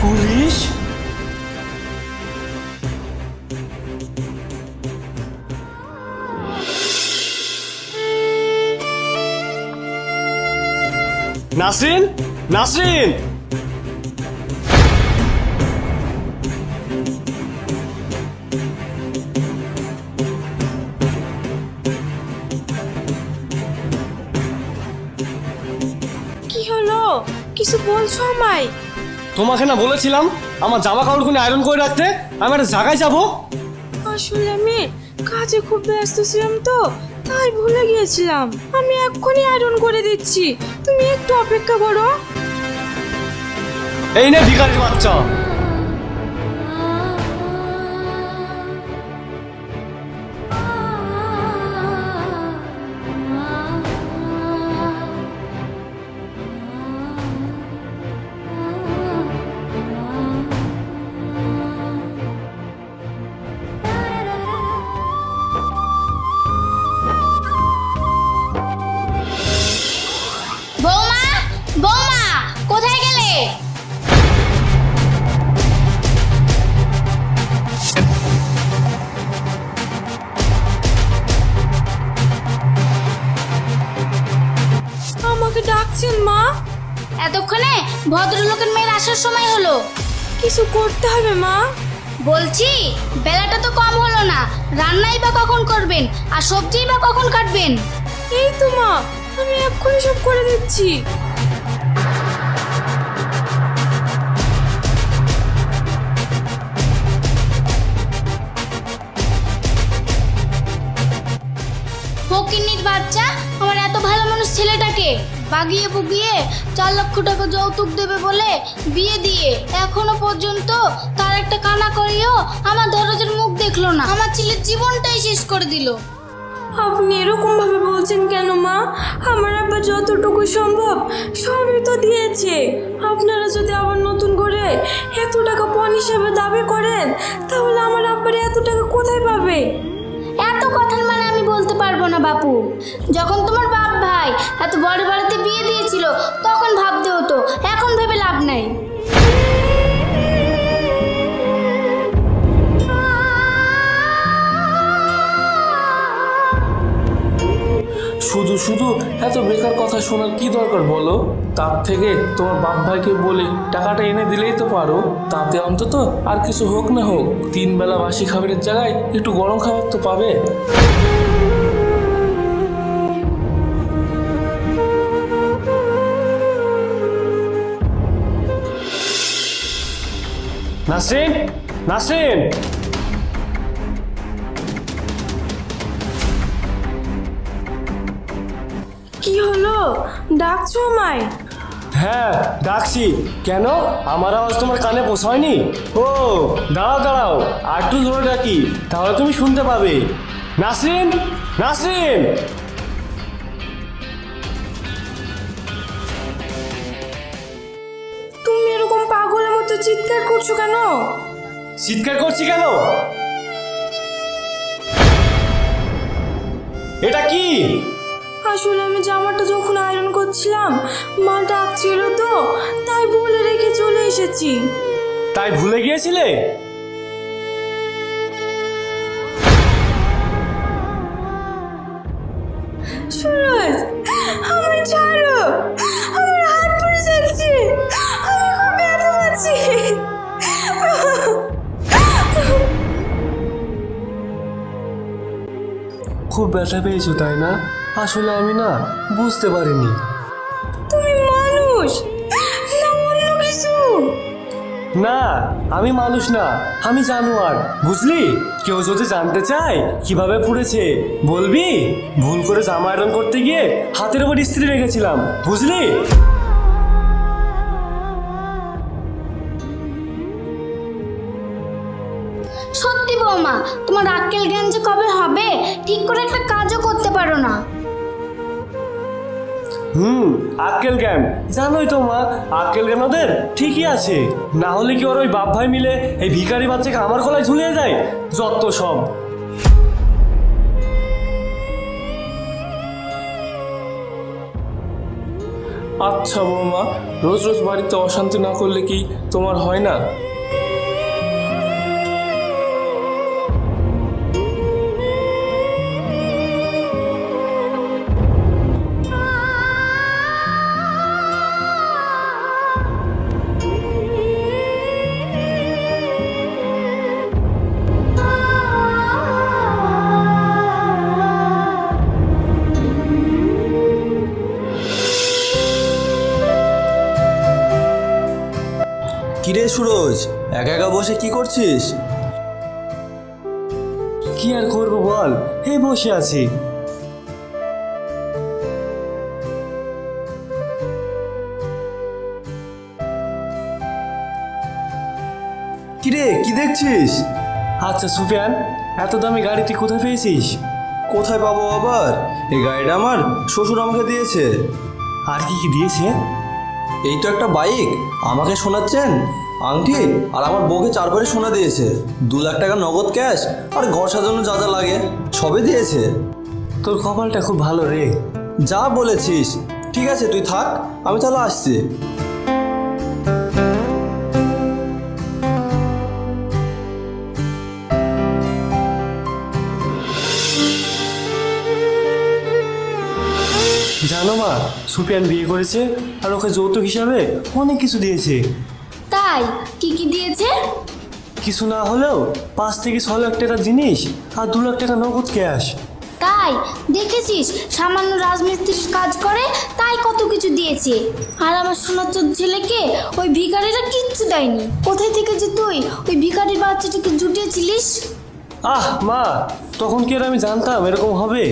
Police? Nasrin? Nasrin? কি হলো? কিছু বলছো আমায়? তোমাকে না বলেছিলাম আমার জামা কাপড়গুলো আয়রন করে রাখতে? আমি একটা জায়গায় যাব? আসলে আমি কাজে খুব ব্যস্ত ছিলাম তো তাই ভুলে গিয়েছিলাম। আমি এক্ষুনি আয়রন করে দিচ্ছি। তুমি একটু অপেক্ষা করো। এই না ভিখারির বাচ্চা। আমাকে ডাকছেন মা? এতক্ষণে ভদ্রলোকের মেয়ের আসার সময় হলো। কিছু করতে হবে মা? বলছি বেলাটা তো কম হলো না। রান্নাই বা কখন করবেন? আর সবজিই বা কখন কাটবেন? এই তো মা আমি এক্ষুনি সব করে দিচ্ছি। ফকিন্নির বাচ্চা বাগিয়ে বুগিয়ে চার লক্ষ টাকা যৌতুক দেবে বলে বিয়ে দিয়ে এখনও পর্যন্ত তার একটা কানা করিও আমার দরজার মুখ দেখল না। আমার ছেলের জীবনটাই শেষ করে দিল। আপনি এরকম ভাবে বলছেন কেন মা? আমার আব্বা যতটুকু সম্ভব সবই তো দিয়েছে। আপনারা যদি আবার নতুন করে এত টাকা পণ হিসেবে দাবি করেন তাহলে আমার আব্বার এত টাকা কোথায় পাবে? এত কথার মানে আমি বলতে পারব না বাপু। যখন তোমার ভাই, এত বড় বাড়িতে বিয়ে দিয়েছিল, তখন ভাবতে হতো, এখন ভেবে লাভ নাই। শুধু শুধু এত বেকার কথা শোনার কি দরকার বলো? তার থেকে তোমার বাপ ভাইকে বলে টাকাটা এনে দিলেই তো পারো। তাতে অন্তত আর কিছু হোক না হোক তিন বেলা বাসি খাবারের জায়গায় একটু গরম খাবার তো পাবে। নাসরিন নাসরিন। কি হলো? ডাকছো আমায়? হ্যাঁ ডাকছি। কেন? আমার আওয়াজ তোমার কানে পোষায়নি ও দাঁড়াও দাঁড়াও। আর একটু ধরে ডাকি তাহলে তুমি শুনতে পাবে। নাসরিন নাসরিন। চিৎকার করছ কেন? চিৎকার করছি কেন? এটা কি? আসলে আমি জামাটা যখন আয়রন করছিলাম মা ডাকছিল তো তাই ভুলে রেখে চলে এসেছি। তাই ভুলে গিয়েছিলে? ব্যথা পেয়েছ তাই না? আসলে আমি না বুঝতে পারিনি। তুমি মানুষ না অন্য কিছু। না আমি মানুষ না আমি জানোয়ার বুঝলি? কেউ যদি জানতে চায় কীভাবে পুড়েছে বলবি? ভুল করে জামা আয়রন করতে গিয়ে হাতের উপর ইস্ত্রি রেখেছিলাম বুঝলি? তোমার আক্কেল জ্ঞান যে কবে হবে? ঠিক করে একটা কাজও করতে পারো না। হুম, আক্কেল জ্ঞান। জানোই তো মা, আক্কেল জ্ঞান ওদের ঠিকই আছে। না হলে কি ওর ওই বাপ ভাই মিলে এই ভিখারি বাচ্চাকে আমার গলায় ঝুলিয়ে যায় যত সব। আচ্ছা বৌমা, রোজ রোজ বাড়িতে অশান্তি না করলে কি তোমার হয় না? সুরজ একা একা বসে কি করছিস? কি আর করব বল এই বসে আছি। কিরে কি দেখছিস? আচ্ছা সুফিয়ান এত দামি গাড়ি তুই কোথায় পেয়েছিস? কোথায় পাবো আবার? এই গাড়িটা আমার শ্বশুর আমাকে দিয়েছে। আর কি কি দিয়েছে? এই তো একটা বাইক আমাকে শোনাচ্ছেন? আংটি? আর আমার বউকে চারবারে সোনা দিয়েছে। দু লাখ টাকা নগদ ক্যাশ আর ঘর সাজানো যা যা লাগে, সবই দিয়েছে। তোর কপালটা খুব ভালো রে। যা বলেছিস, ঠিক আছে, তুই থাক, আমি তাহলে আসছি। জানো মা সুফিয়ান বিয়ে করেছে আর ওকে যৌতুক হিসাবে অনেক কিছু দিয়েছে। তাই কি কি দিয়েছে? কিছু না হলেও পাঁচ থেকে ছ লাখ টাকার জিনিস আর দু লাখ টাকা নগদ ক্যাশ। তাই দেখেছিস? সামান্য রাজমিস্ত্রির কাজ করে তাই কত কিছু দিয়েছে। আর আমার সোনাচোর ছেলেকে ওই ভিখারিরা কিচ্ছু দেয়নি। কোথায় থেকে যে তুই ওই ভিখারির বাচ্চাটাকে জুটিয়েছিলিস? আহ মা তখন কি আর আমি জানতাম এরকম হবে?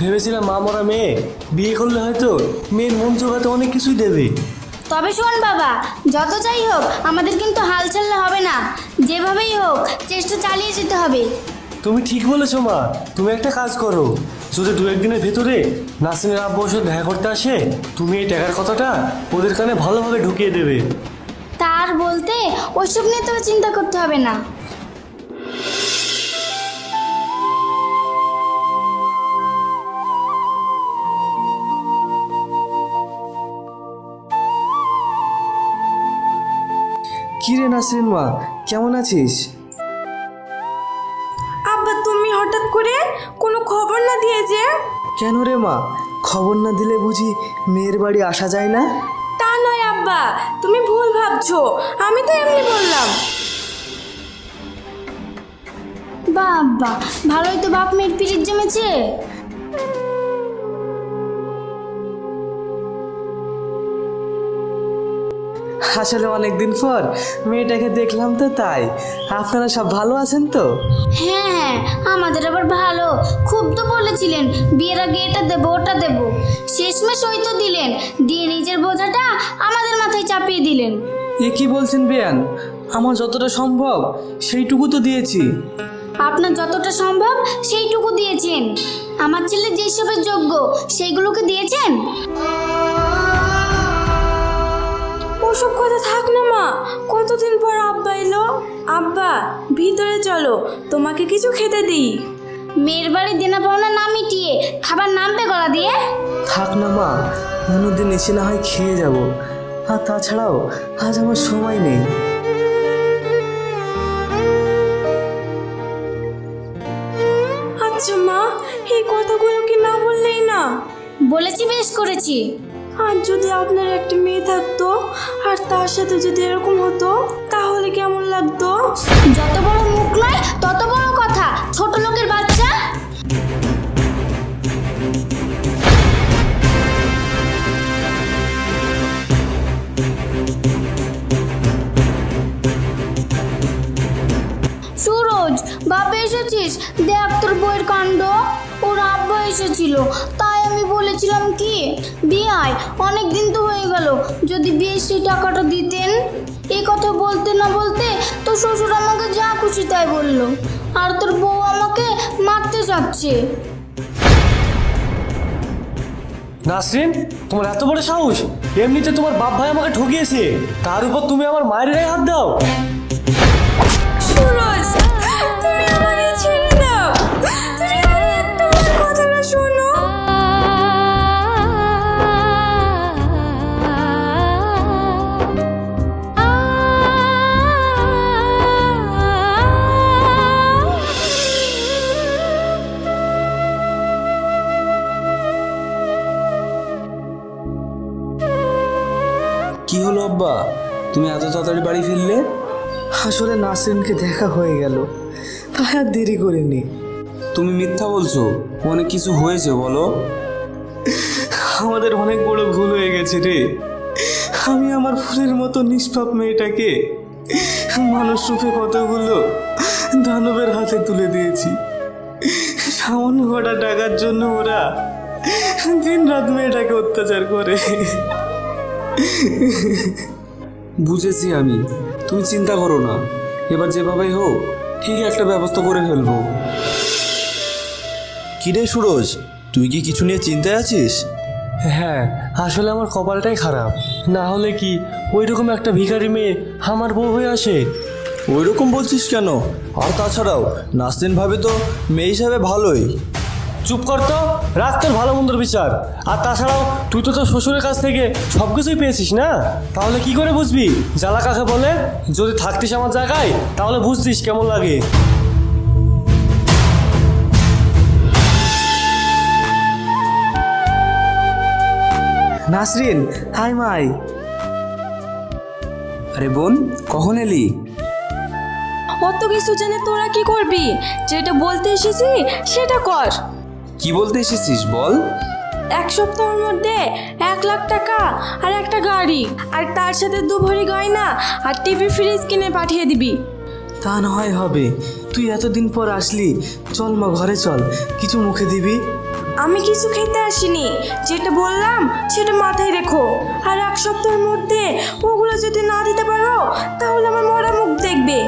ভেবেছিলাম মা মরা মেয়ে বিয়ে করলে হয়তো মেয়ের মন জোগাতে অনেক কিছুই দেবে। তবে শোন বাবা যত যাই হোক আমাদের কিন্তু হাল ছাড়লে হবে না। যেভাবেই হোক চেষ্টা চালিয়ে যেতে হবে। তুমি ঠিক বলেছ মা তুমি একটা কাজ করো। যদি দু একদিনের ভেতরে নাসিমের আব্বু ওর সাথে দেখা করতে আসে তুমি এই টাকার কথাটা ওদের কানে ভালোভাবে ঢুকিয়ে দেবে। তার বলতে ওইসব নিয়ে তো চিন্তা করতে হবে না। কি রে নাসরিন মা কেমন আছিস? আব্বা তুমি হঠাৎ করে কোনো খবর না দিয়ে যে? কেন রে মা খবর না দিলে বুঝি মেয়ের বাড়ি আসা যায় না? তা নয় আব্বা তুমি ভুল ভাবছ আমি তো এমনি বললাম। বাবা ভালোই তো বাপ মেয়ের পিরিত জমেছে। আসলে অনেকদিন পর মেয়েটাকে দেখলাম তো তাই। আপনারা সব ভালো আছেন তো? হ্যাঁ হ্যাঁ আমাদের আবার ভালো। খুব তো বলেছিলেন বিয়ের আগে এটা দেবো ওটা দেবো। শেষমেশ ওই তো দিলেন দিয়ে নিজের বোঝাটা আমাদের মাথায় চাপিয়ে দিলেন। এ কি বলছেন বেয়ান? আমার যতটা সম্ভব সেইটুকু তো দিয়েছি। আপনার যতটা সম্ভব সেইটুকু দিয়েছেন। আমার ছেলে যেসবের যোগ্য সেইগুলোকে দিয়েছেন? ওসব কথা থাক না মা। কতদিন পর আব্বা এলো? আব্বা ভিতরে চলো তোমাকে কিছু খেতে দিই। মেয়ের বাড়ি দেনা পাওনা না মিটিয়ে খাবার নামবে গলা দিয়ে? থাক না মা অন্যদিন এসে না হয় খেয়ে যাব। আর তাছাড়াও আজ আমার সময় নেই। আচ্ছা মা এই কথাগুলো কি না বললেই না? বলেছি বেশ করেছি। আর যদি আপনার একটা মেয়ে থাকতো, আর তার সাথে যদি এরকম হতো, তাহলে কেমন লাগতো? যত বড় মুখ নয়, তত বড় কথা। ছোট লোকের বাচ্চা। সুরজ, বাপে এসেছিস? দেখ তোর বইয়ের কাণ্ড। ওর আব্বা এসেছিল। বলেছিলাম কি? বিয়ায় অনেক দিন তো হয়ে গেল। যদি বিয়ে সেই টাকাটা দিতেন? এই কথা বলতে না বলতে তোর শ্বশুর আমাকে যা খুশি তাই বলল। আর তোর বউ আমাকে মারতে যাচ্ছে। নাসরিন তোমার এত বড় সাহস? এমনিতে তোমার বাপ ভাই আমাকে ঠকিয়েছে। তার উপর তুমি আমার মায়ের গায়ে হাত দাও। সুরজ আব্বা তুমি এত তাড়াতাড়ি বাড়ি ফিরলে? আসলে নাসরিনকে দেখা হয়ে গেল। তাই আর দেরি করিনি। তুমি মিথ্যা বলছো অনেক কিছু হয়েছে বলো। আমাদের অনেক বড় ভুল হয়ে গেছে রে। আমি আমার ফুলের মতো নিষ্পাপ মেয়েটাকে মানুষ রূপে কতগুলো দানবের হাতে তুলে দিয়েছি। সামান্য কটা টাকার জন্য ওরা দিন রাত মেয়েটাকে অত্যাচার করে। বুঝেছি আমি। তুমি চিন্তা করো না। এবার যেভাবেই হোক ঠিক একটা ব্যবস্থা করে ফেলব। কিরে সুরজ তুই কি কিছু নিয়ে চিন্তায় আছিস? হ্যাঁ আসলে আমার কপালটাই খারাপ। না হলে কি ওই রকম একটা ভিখারি মেয়ে আমার বউ হয়ে আসে? ওই রকম বলছিস কেন? আর তাছাড়াও নাসরিন ভাবে তো মেয়ে হিসাবে ভালোই। চুপ কর তো। রাখ তোর ভালো মন্দর বিচার। আর তাছাড়াও তুই তো তোর শ্বশুরের কাছ থেকে সব কিছুই পেয়েছিস না? তাহলে কি করে বুঝবি? জ্বালা কাকে বলে? যদি থাকতিস আমার জায়গায় তাহলে বুঝতিস কেমন লাগে। নাসরিন হাই মাই। আরে বোন কখন এলি? অত কিছু জেনে তোরা কি করবি? যেটা বলতে এসেছি সেটা কর। কি বলতে এসেছিস বল? এক সপ্তাহের মধ্যে এক লাখ টাকা আর একটা গাড়ি। আর তার সাথে দু ভরি গয়না আর টিভি ফ্রিজ কিনে পাঠিয়ে দিবি। তা না হয় হবে। তুই এতদিন পর আসলি। চল মা ঘরে চল। কিছু মুখে দিবি? আমি কিছু খেতে আসিনি। যেটা বললাম সেটা মাথায় রেখো। আর এক সপ্তাহের মধ্যে ওগুলো যদি না দিতে পারো তাহলে আমার মরা মুখ দেখবে।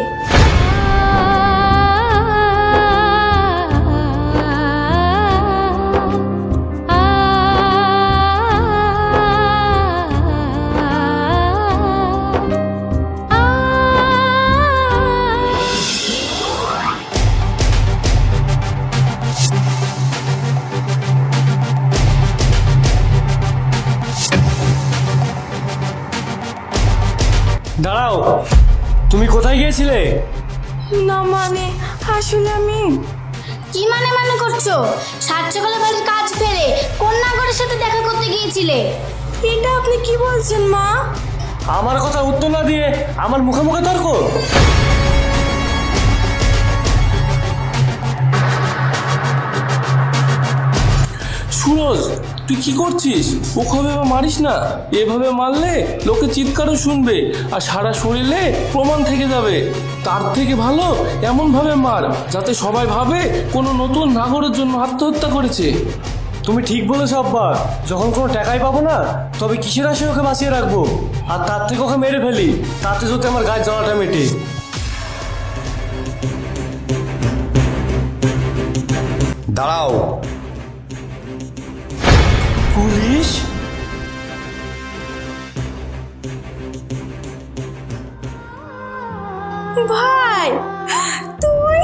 দাঁড়াও। তুমি কোথায় গিয়েছিলে? না মানে আসলে আমি কি মানে মানে করছ? সাত সকালে বাড়ির কাজ ফেলে কন্যাগরের সাথে দেখা করতে গিয়েছিলে? এটা আপনি কি বলছেন মা? আমার কথা উত্তর না দিয়ে আমার মুখে মুখে তর্ক? সুরজ তুই কি করছিস? ওখানে মারিস না। এভাবে মারলে লোকে চিৎকারও শুনবে আর সারা শরীরে প্রমাণ থেকে যাবে। তার থেকে ভালো এমনভাবে মার যাতে সবাই ভাবে কোনো নতুন নাগরের জন্য আত্মহত্যা করেছে। তুমি ঠিক বলেছ আব্বা। যখন কোনো টাকাই পাবো না তবে কিসের আসে ওকে বাঁচিয়ে রাখব? আর তার থেকে ওকে মেরে ফেলি তাতে যদি আমার গায়ের জ্বালাটা মেটে। দাঁড়াও। পুলিশ? ভাই তুই?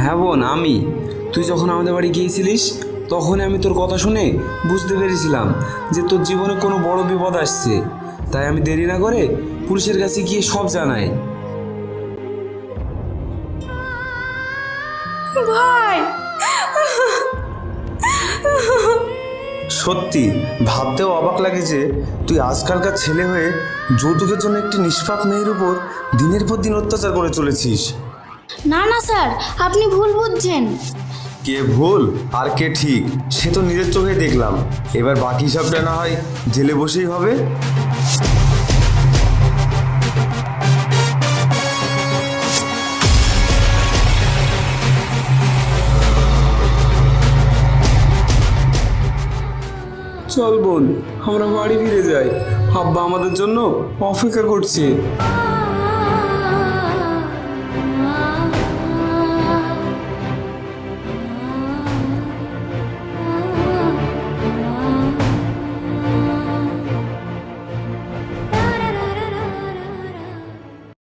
হ্যাঁ বোন আমি। তুই যখন আমাদের বাড়ি গিয়েছিলিস তখনই আমি তোর কথা শুনে বুঝতে পেরেছিলাম যে তোর জীবনে কোনো বড় বিপদ আসছে। তাই আমি দেরি না করে পুলিশের কাছে গিয়ে সব জানাই। ভাই সত্যি ভাবতেও অবাক লাগে যে তুই আজকালকার ছেলে হয়ে যৌতুকের জন্য একটি নিষ্পাপ মেয়ের উপর দিনের পর দিন অত্যাচার করে চলেছিস। না না স্যার আপনি ভুল বুঝছেন। কে ভুল আর কে ঠিক সে তো নিজের চোখে দেখলাম। এবার বাকি হিসাবটা না হয় জেলে বসেই হবে। চল বোন আমরা বাড়ি ফিরে যাই। হাব্বা আমাদের জন্য অপেক্ষা করছে।